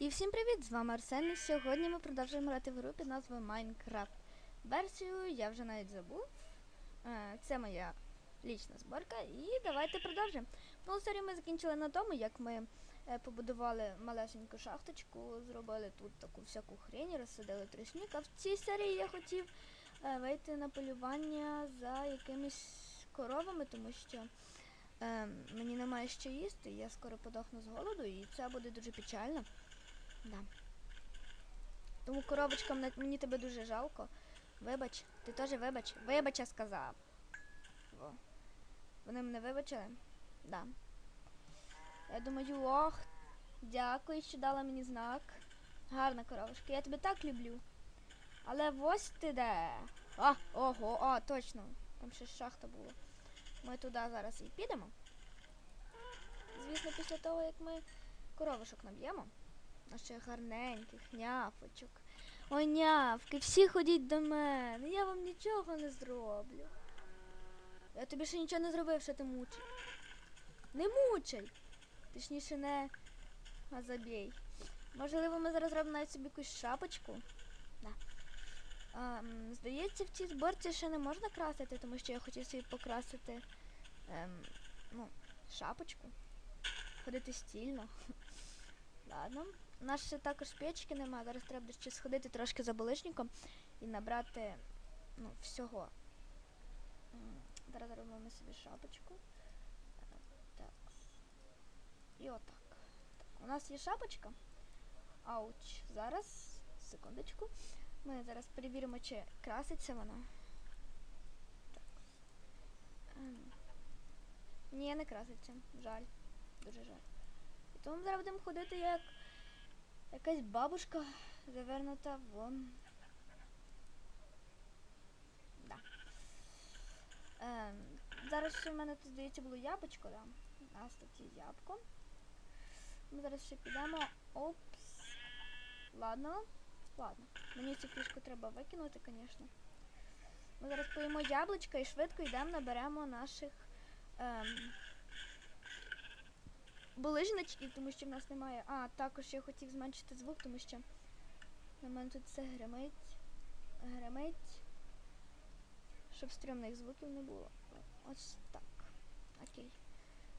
І всім привіт! З вами Арсен. І сьогодні ми продовжуємо грати в гру під назвою Майнкрафт. Версію я вже навіть забув. Е, Це моя лічна зборка. І давайте продовжимо. Ну, серію ми закінчили на тому, як ми е, побудували малесеньку шахточку, зробили тут таку всяку хрень, розсадили тростник. А в цій серії я хотів е, вийти на полювання за якимись коровами, тому що е, мені немає що їсти, я скоро подохну з голоду, і це буде дуже печально. Да. Тому коробочкам мені тебе дуже жалко. Вибач, ти теж вибач. Вибач, я сказав. Во. Вони мене вибачили? Да. Я думаю, ох, дякую, що дала мені знак. Гарна коробочка, я тебе так люблю. Але ось ти де. А, ого, а, точно. Там ще шахта була. Ми туди зараз і підемо. Звісно, після того, як ми коровушок наб'ємо. Наших гарненьких няфочок. Ой, нявки, всі ходіть до мене. Я вам нічого не зроблю. Я тобі ще нічого не зробив, що ти мучай. Не мучай. Точніше, не а забій. Можливо, ми зараз зробимо навіть собі якусь шапочку. Да. А, здається, в цій зборці ще не можна красити, тому що я хотів собі покрасити ем, ну, шапочку. Ходити стільно. Ладно. У нас ще також печки немає. Зараз треба ще сходити трошки за булишником і набрати ну, всього. Зараз зробимо собі шапочку. Так. І отак. Так. У нас є шапочка. Ауч. Зараз, секундочку. Ми зараз перевіримо, чи краситься вона. Так. Ем. Ні, не краситься. Жаль. Дуже жаль. І тому зараз будемо ходити як якась бабушка завернута вон. Да. Ем, зараз ще в мене тут, здається, було яблучко, да. У нас тут є ябко. Ми зараз ще підемо. Опс. Ладно. Ладно. Мені цю фішку треба викинути, звісно. Ми зараз поїмо яблучка і швидко йдемо, наберемо наших. Ем, булижничків, тому що в нас немає. А, також я хотів зменшити звук, тому що на мене тут все гримить. Гримить. Щоб стрімних звуків не було. Ось так. Окей.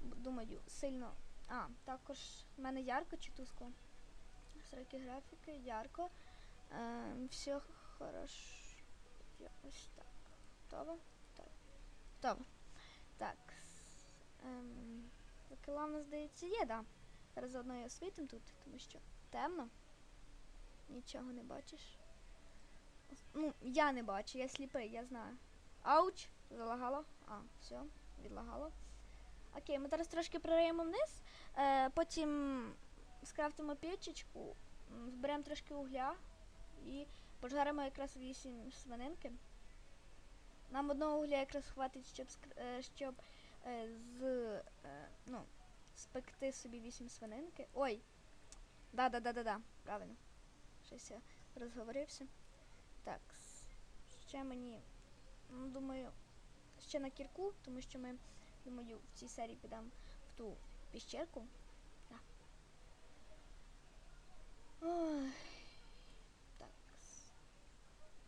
Думаю, сильно. А, також в мене ярко чи тускло. Сроки графіки, ярко. Ем, все хорошо. Ось так. Готово? Так. Готово. Так. Ем, Нас, здається, є, да. Зараз заодно і освітим тут, тому що темно. Нічого не бачиш. Ну, я не бачу, я сліпий, я знаю. Ауч! Залагало. А, все, відлагало. Окей, ми зараз трошки прориємо вниз, е, потім скрафтимо печечку, зберемо трошки угля і пожаримо якраз вісім свининки. Нам одного угля якраз хватить, щоб, е, щоб з, е, ну, спекти собі вісім свининки. Ой! Да-да-да-да-да, правильно. Щось я розговорився. Так, ще мені, ну, думаю, ще на кірку, тому що ми, думаю, в цій серії підемо в ту піщерку. Да. Так.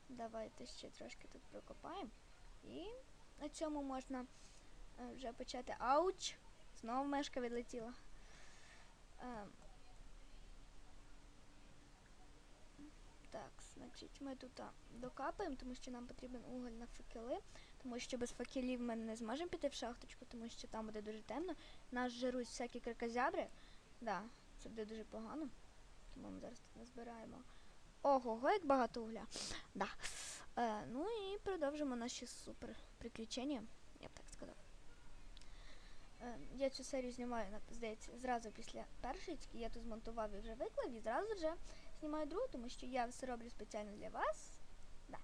Давайте ще трошки тут прокопаємо. І на цьому можна е, вже почати. Ауч! Знову мешка відлетіла. Ем. Так, значить, ми тут докапаємо, тому що нам потрібен уголь на факели, тому що без факелів ми не зможемо піти в шахточку, тому що там буде дуже темно. Нас жируть всякі кракозябри. Да, це буде дуже погано. Тому ми зараз тут назбираємо. Ого, як багато угля. Да. Е, ну і продовжимо наші супер приключення, я б так сказав. Е, я цю серію знімаю, здається, зразу після першої, тільки я тут змонтував і вже виклав, і зразу вже знімаю другу, тому що я все роблю спеціально для вас. Да.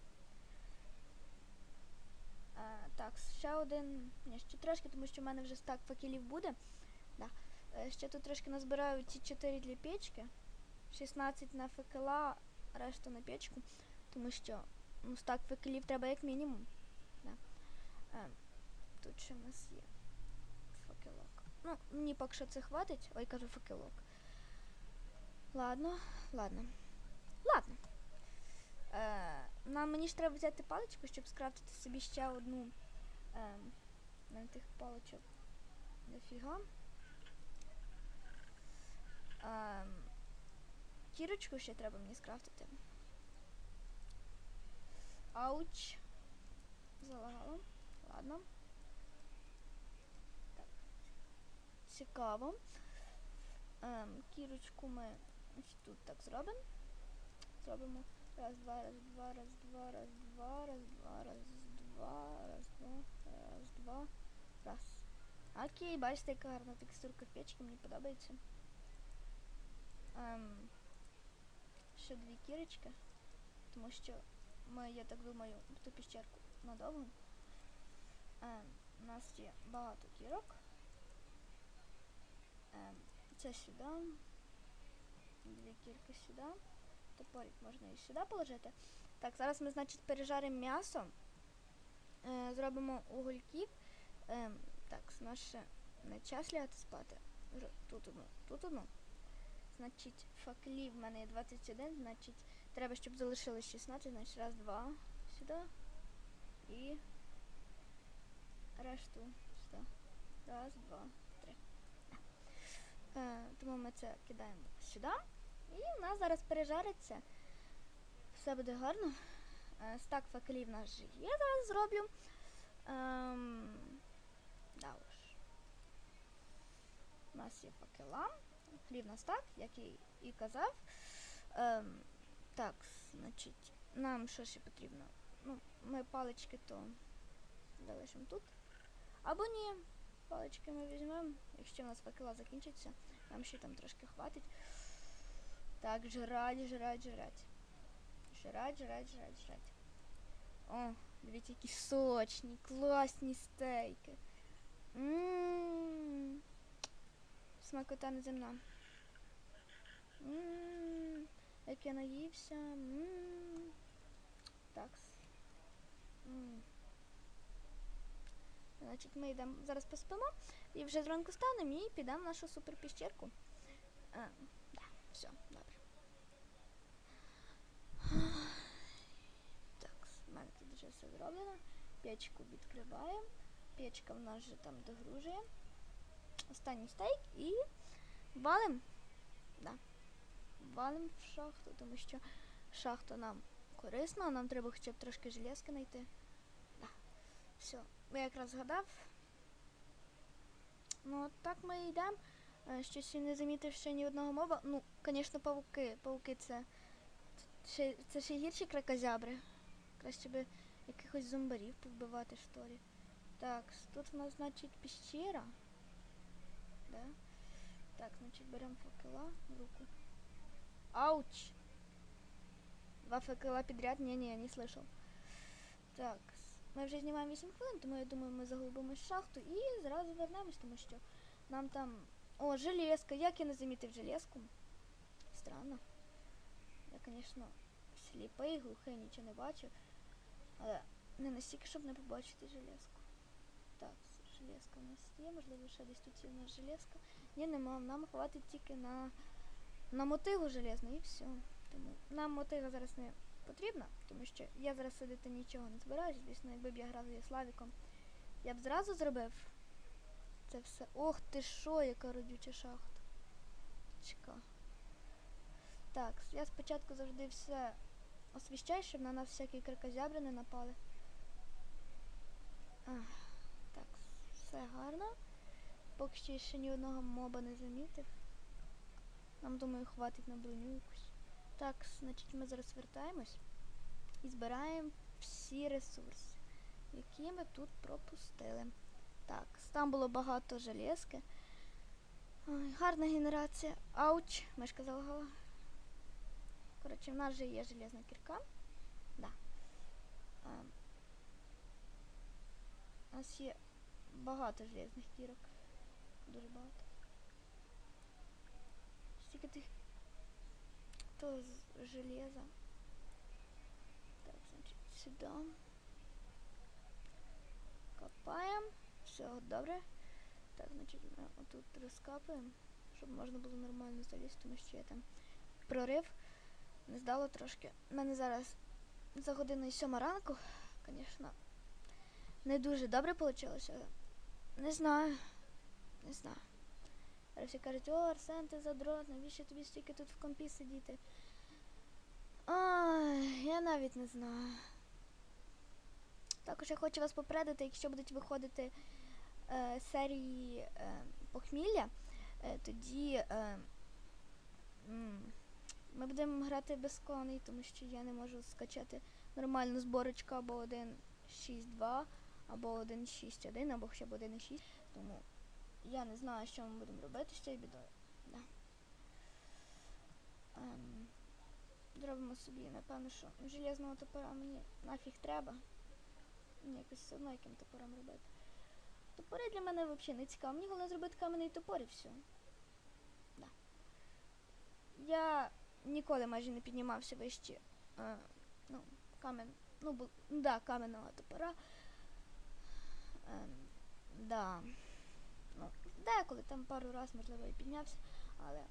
Е, так, ще один. Ні, ще трошки, тому що в мене вже стак факелів буде. Да. Е, ще тут трошки назбираю ці 4 для печки. 16 на факела, решту на печку. Тому що ну, стак факелів треба як мінімум. Да. Е, тут ще в нас є. Ну, мені поки що це хватить. Ой, кажу факелок. Ладно, ладно. Ладно. Е, нам мені ж треба взяти паличку, щоб скрафтити собі ще одну. Е, на тих паличок. Дофіга. Е, кірочку ще треба мені скрафтити. Ауч. Залагало. Ладно. Так. Цікаво. Ем, кірочку ми ось тут так зробимо. Зробимо раз, два, раз, два, раз, два, раз, два, раз, два, раз, два, раз, два, раз, два, раз. Окей, бачите, яка гарна текстурка печки, мені подобається. Ем, ще дві кірочки, тому що ми, я так думаю, ту піщерку надовго. Ем, у нас є багато кірок. Ем, це сюди. Дві кірки сюди. Топорик можна і сюди положити. Так, зараз ми, значить, пережаримо м'ясо. Е, зробимо угольків. Е, так, наше не час лягати спати. Тут одну, тут одну. Значить, факлів в мене є 21, значить, треба, щоб залишилось 16, значить раз, два, сюди. І решту сюди. Раз, два, тому ми це кидаємо сюди. І в нас зараз пережариться. Все буде гарно. Е, стак факелів наш же є. Зараз зроблю. Ем, да уж. У нас є факела. Хліб на стак, як і, і казав. Ем, так, значить, нам що ще потрібно? Ну, ми палички то залишимо тут. Або ні, палички ми візьмемо. Якщо у нас факела закінчиться, нам ще там трошки хватить. Так, жрать, жрать, жрать. Жрать, жрать, жрать, жрать. О, дивіться, які сочні, класні стейки. Ммм. Смакота неземна. Ммм. Як я наївся. Ммм. Такс. Ммм. Значить, ми йдемо зараз поспимо і вже зранку станемо і підемо в нашу суперпіщерку. А, да, все, добре. Так, в мене тут вже все зроблено. Печку відкриваємо. Печка в нас вже там догружує. Останній стейк і валим. Да. Валим в шахту, тому що шахта нам корисна, нам треба хоча б трошки железки знайти. Да. Все, я якраз згадав. Ну, от так ми йдемо. Е, Щось я не замітив ще ні одного моба. Ну, звісно, павуки. Павуки це. Ще, це ще гірші кракозябри. Краще би якихось зомбарів повбивати, що ли. Так, тут в нас, значить, піщера. Да? Так, значить, беремо факела в руку. Ауч! Два факела підряд? Ні-ні, не слышал. Так, ми вже знімаємо 8 хвилин, тому я думаю, ми заглибимось в шахту і зразу вернемось, тому що нам там... О, железка. Як я не замітив железку? Странно. Я, звісно, сліпий, глухий, нічого не бачу. Але не настільки, щоб не побачити железку. Так, железка у нас є, можливо, ще десь тут є у нас железка. Ні, нема. Нам хватить тільки на, на мотигу железну і все. Тому нам мотига зараз не потрібна, тому що я зараз сидити нічого не збираюсь. Звісно, якби б я грав зі Славіком, я б зразу зробив це все. Ох ти що, яка родюча шахта. Чека. Так, я спочатку завжди все освіщаю, щоб на нас всякі кракозябри не напали. Ах, так, все гарно. Поки що ще ні одного моба не замітив. Нам, думаю, хватить на броню якусь. Так, значить, ми зараз вертаємось і збираємо всі ресурси, які ми тут пропустили. Так, там було багато железки. Ой, гарна генерація. Ауч, мишка залагала. Коротше, в нас вже є железна кірка. Да. А, у нас є багато железних кірок. Дуже багато. Стільки тих то з железа. Так, значить, сюди. Копаємо. Все, добре. Так, значить, ми отут розкапуємо, щоб можна було нормально залізти, тому що я там прорив. Не здало трошки. У мене зараз за годиною сьома ранку, звісно, не дуже добре вийшло, не знаю. Не знаю. Всі кажуть, о, Арсен, ти задрот, навіщо тобі стільки тут в компі сидіти? Ой, я навіть не знаю. Також я хочу вас попередити, якщо будуть виходити е, серії е, похмілля, е, тоді е, ми будемо грати без коней, тому що я не можу скачати нормальну зборочку або 1.6.2, або 1.6.1, або хоча б 1.6. Тому я не знаю, що ми будемо робити з цією бідою. Да. Ем, зробимо собі, напевно, що железного топора мені нафіг треба. Мені якось все одно яким топором робити. Топори для мене взагалі не цікаво. Мені головне зробити каменний топор і все. Да. Я ніколи майже не піднімався вище. Е, ну, камен. Ну, бу, ну да, каменного топора. Е, да. Ну, деколи там пару раз, можливо, і піднявся, але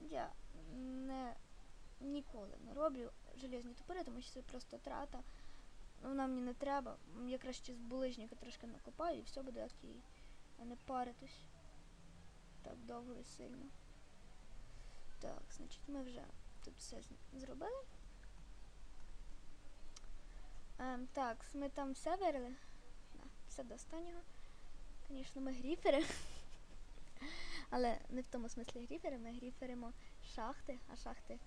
я не ніколи не роблю железні топори, тому що це просто трата. Вона мені не треба. Я краще з булижника трошки накопаю і все буде окей. А не паритись так довго і сильно. Так, значить, ми вже тут все зробили. Ем, так, ми там все вирили. Да, все до останнього. Звісно, ми гріфери. Але не в тому смислі гріфери, ми гріферимо шахти, а шахти.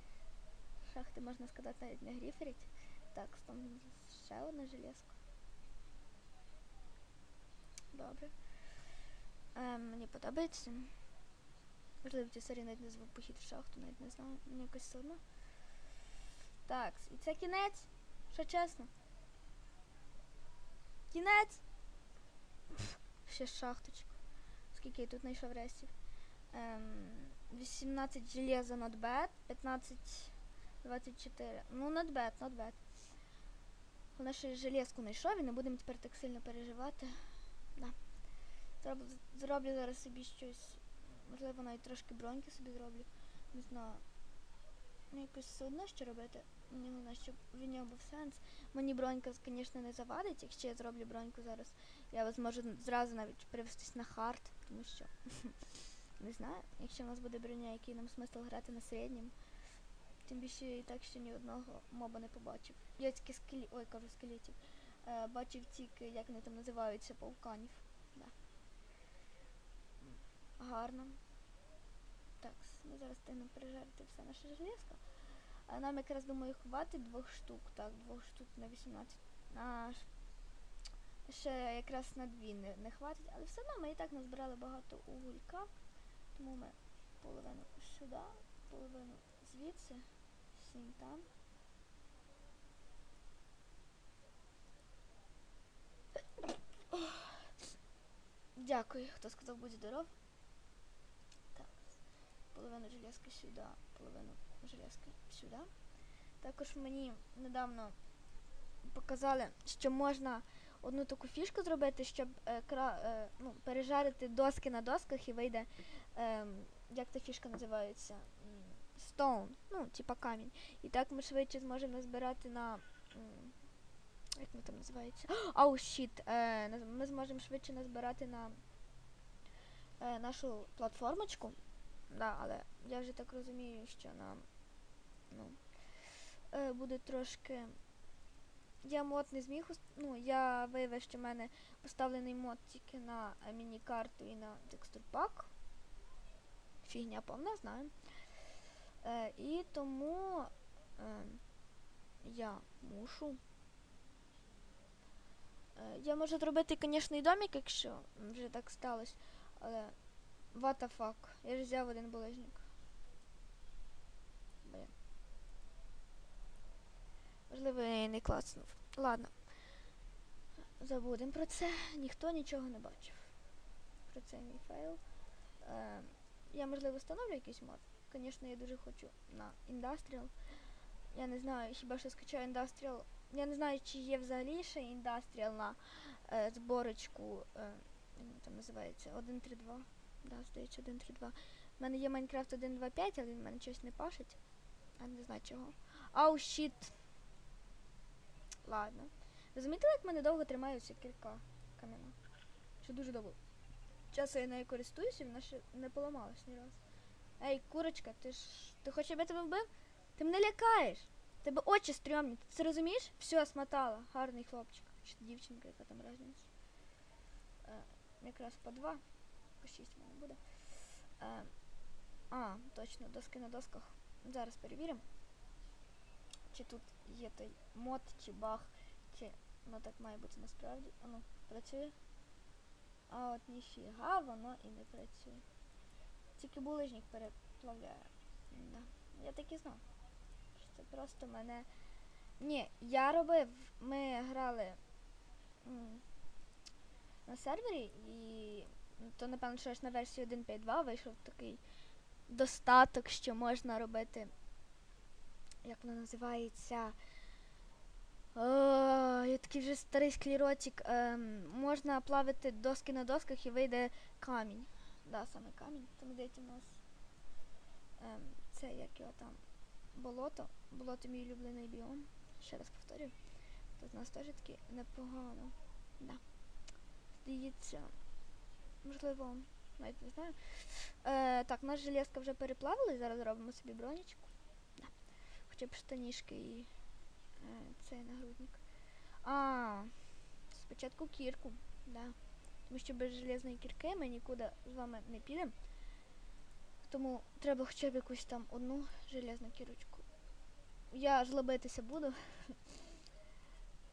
Шахти, можна сказати, навіть не гріферять. Так, там ще одна железка. Добре. Ем, мені подобається. Можливо, в цій серії навіть не звук похід в шахту, навіть не знаю. Мені якось одно. Так, і це кінець. Що чесно. Кінець! Ще шахточку. Скільки я тут знайшов рейсів? Ем, 18 железа not bad, 15, 24. Ну, not bad, not bad. Що я железку знайшов і не будемо тепер так сильно переживати. Да. Зроблю, зроблю зараз собі щось. Можливо, навіть трошки броньки собі зроблю. Не знаю. Ну, якось все одно що робити. Мені головне, щоб в нього був сенс. Мені бронька, звісно, не завадить. Якщо я зроблю броньку зараз, я зможу зразу навіть перевестись на хард, тому що не знаю, якщо в нас буде броня, який нам смисл грати на середньому. Тим більше і так ще ні одного моба не побачив. Я тільки скелі... Ой, кажу скелетів. Е, бачив тільки, як вони там називаються, пауканів. Да. Гарно. Так, ми зараз встигнемо пережарити все наше железко. А нам якраз думаю хватить двох штук. Так, двох штук на 18. А, ш- ще якраз на дві не, не хватить, але все одно ми і так назбирали багато угулька. Тому ми половину сюди, половину звідси, там. Дякую, хто сказав будь здоров. Так, половину железки сюди, половину железки сюди. Також мені недавно показали, що можна одну таку фішку зробити, щоб е, кра, е, ну, пережарити доски на досках і вийде, е, як та фішка називається? Stone, ну, типа камінь. І так ми швидше зможемо назбирати на. Як воно там називається? Ау, щіт! Е, ми зможемо швидше назбирати на е, нашу платформочку. Да, але я вже так розумію, що нам ну, е, буде трошки. Я мод не зміг. Ну, я виявив, що в мене поставлений мод тільки на міні-карту і на текстурпак. Фігня повна, знаю. Е, і тому е, я мушу. Е, я можу зробити, звісно, і домик, якщо вже так сталося. Але what the fuck. Я ж взяв один булижник. Блін. Можливо, я не клацнув. Ладно. Забудемо про це. Ніхто нічого не бачив. Про це мій фейл. Е, я, можливо, встановлю якийсь мод. Звісно, я дуже хочу на Industrial. Я не знаю, хіба що скачаю Industrial. Я не знаю, чи є взагалі ще Industrial на е, зборочку. Е, як там називається 1.3.2. Да, здається, 1.3.2. У мене є Minecraft 1.2.5, але він в мене щось не пашить. А не знаю чого. Ау, щіт. Ладно. Ви замітили, як мене довго тримається кірка кам'яна? Що дуже довго. Часу я нею користуюся, вона ще не поламалась ні разу. Ей, курочка, ти ж. Ти хочеш, щоб я тебе вбив? Ти мене лякаєш. Тебе очі стрьомні. Ти це розумієш? Все, смотала. Гарний хлопчик. Чи дівчинка, яка там різниця. Е, якраз по два. По шість в мене буде. Е, а, точно, доски на досках. Зараз перевіримо. Чи тут є той мод, чи баг, чи ну так має бути насправді. Воно працює. А от ніфіга воно і не працює. Тільки булижник переплавляє. Да. Я так і знав. Це просто мене. Ні, я робив. Ми грали м, на сервері і ну, то напевно, що аж на версії 1.5.2 вийшов такий достаток, що можна робити. Як воно називається? О, я такий вже старий склеротик. Ем, можна плавити доски на досках і вийде камінь. Да, саме камінь. Там здається у нас ем, це як його там болото. Болото мій улюблений біом. Ще раз повторюю. Тут у нас теж таки непогано. Да. Здається. Можливо, навіть не знаю. Е, так, наш железка вже переплавили, зараз робимо собі бронечку. Да. Хоча б штанішки і е, цей нагрудник. А, спочатку кірку, да. Тому що без железної кірки ми нікуди з вами не підемо. Тому треба хоча б якусь там одну железну кірочку. Я жлобитися буду.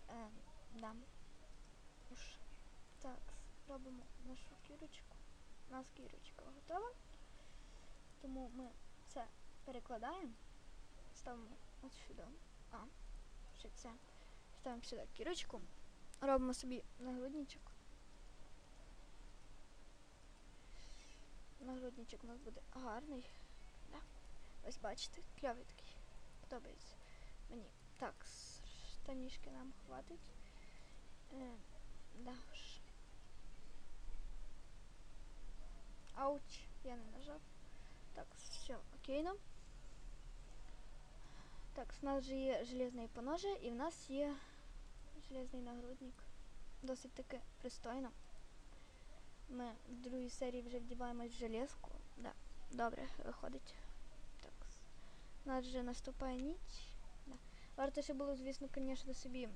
Е. Уж. Так, робимо нашу кірочку. У нас кірочка готова. Тому ми це перекладаємо. Ставимо от сюди. А, ще це. Ставимо сюди кірочку. Робимо собі нагрудничок. Нагрудничок у нас буде гарний. Да. Ось бачите, кльовий такий. Подобається мені. Так, штанішки нам хватить. Е, да. Ауч, я не нажав. Так, все, окей нам. Так, у нас же є железний поножа і в нас є железний нагрудник. Досить таки пристойно. Ми в другій серії вже вдіваємось в железку. Да, добре, виходить. Так. У нас вже наступає ніч. Да. Варто ще було, звісно, звісно, собі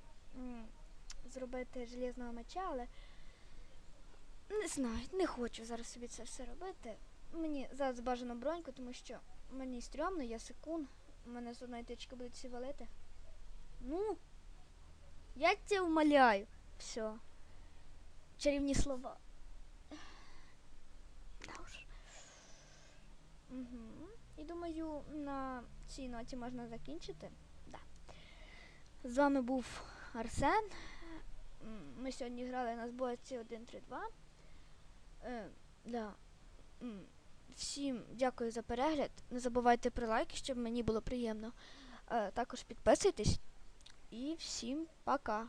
зробити железного меча, але не знаю, не хочу зараз собі це все робити. Мені зараз бажано броньку, тому що мені стрьомно, я секунд. У мене з одної тички будуть всі валити. Ну, я тебе умоляю. Все. Чарівні слова. Да уж. Угу. І думаю, на цій ноті можна закінчити. Да. З вами був Арсен. Ми сьогодні грали на зборці 1-3-2. Е, да. Всім дякую за перегляд. Не забувайте про лайки, щоб мені було приємно. Е, також підписуйтесь. І всім пока.